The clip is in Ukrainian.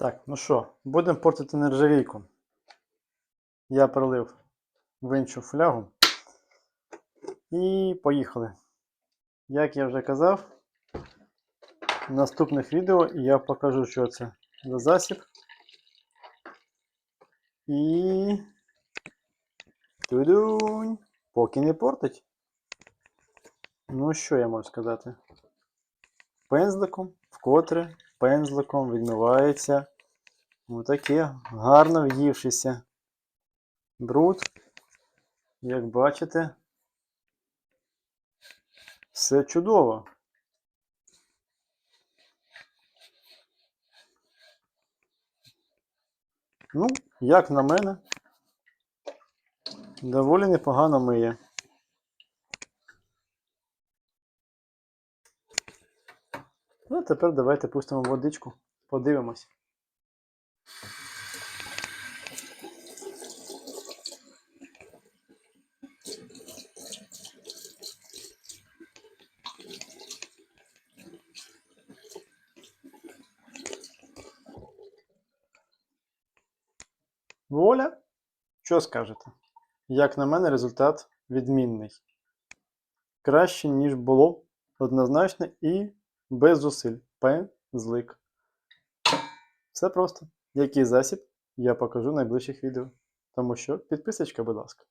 Так, ну що, будемо портити нержавійку. Я пролив в іншу флягу. І поїхали. Як я вже казав, в наступних відео я покажу, що це за засіб. І. Тудунь! Поки не портить. Ну, що я можу сказати? Пензликом, вкотре пензликом відмивається отаке гарно в'ївшися бруд. Як бачите, все чудово. Ну, як на мене, доволі непогано миє. Ну, а тепер давайте пустимо водичку, подивимось. Воля? Що скажете? Як на мене, результат відмінний. Краще, ніж було, однозначно і без зусиль. Пензлик. Все просто. Який засіб, я покажу в найближчих відео. Тому що підписочка, будь ласка.